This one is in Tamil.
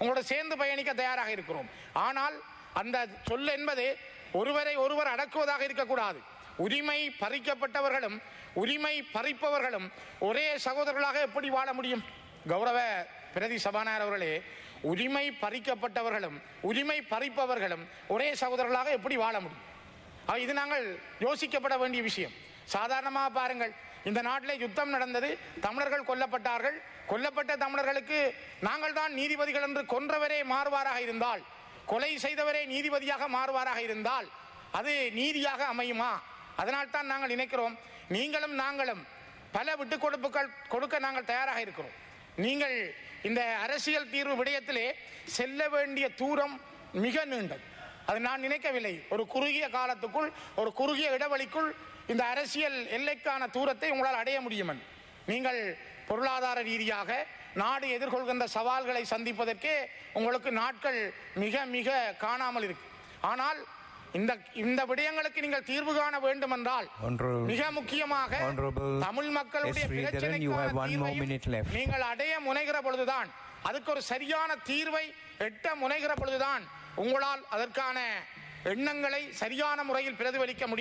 உங்களோட சேர்ந்து பயணிக்க தயாராக இருக்கிறோம். ஆனால் அந்த சொல் என்பது ஒருவரை ஒருவர் அடக்குவதாக இருக்கக்கூடாது. உரிமை பறிக்கப்பட்டவர்களும் உரிமை பறிப்பவர்களும் ஒரே சகோதரர்களாக எப்படி வாழ முடியும்? கௌரவ பிரதி சபாநாயகர் அவர்களே உரிமை பறிக்கப்பட்டவர்களும் உரிமை பறிப்பவர்களும் ஒரே சகோதரர்களாக எப்படி வாழ முடியும்? இது நாங்கள் யோசிக்கப்பட வேண்டிய விஷயம். சாதாரணமாக பாருங்கள் இந்த நாட்டிலே யுத்தம் நடந்தது. தமிழர்கள் கொல்லப்பட்டார்கள். கொல்லப்பட்ட தமிழர்களுக்கு நாங்கள் தான் நீதிபதிகள் என்று கொன்றவரே மாறுவாராக இருந்தால் கொலை செய்தவரே நீதிபதியாக மாறுவாராக இருந்தால் அது நீதியாக அமையுமா? அதனால் தான் நாங்கள் நினைக்கிறோம் நீங்களும் நாங்களும் பல விட்டுக் கொடுப்புகள் கொடுக்க நாங்கள் தயாராக இருக்கிறோம். நீங்கள் இந்த அரசியல் தீர்வு விடயத்திலே செல்ல வேண்டிய தூரம் மிக நீண்டது. அது நான் நினைக்கவில்லை ஒரு குறுகிய காலத்துக்குள் ஒரு குறுகிய இடைவெளிக்குள் இந்த அரசியல் எல்லைக்கான தூரத்தை உங்களால் அடைய முடியும் என்று. நீங்கள் பொருளாதார ரீதியாக நாடு எதிர்கொள்கின்ற சவால்களை சந்திப்பதற்கே உங்களுக்கு நாட்கள் மிக மிக காணாமல் இருக்கு ஆனால் இந்த இந்த விடயங்களுக்கு நீங்கள் தீர்வு காண வேண்டும் என்றால் மிக முக்கியமாக தமிழ் மக்களுடைய. நீங்கள் அடைய முனைகிற பொழுதுதான் அதுக்கு ஒரு சரியான தீர்வை எட்ட முனைகிற பொழுதுதான் உங்களால் அதற்கான எண்ணங்களை சரியான முறையில் பிரதிபலிக்க முடியும்.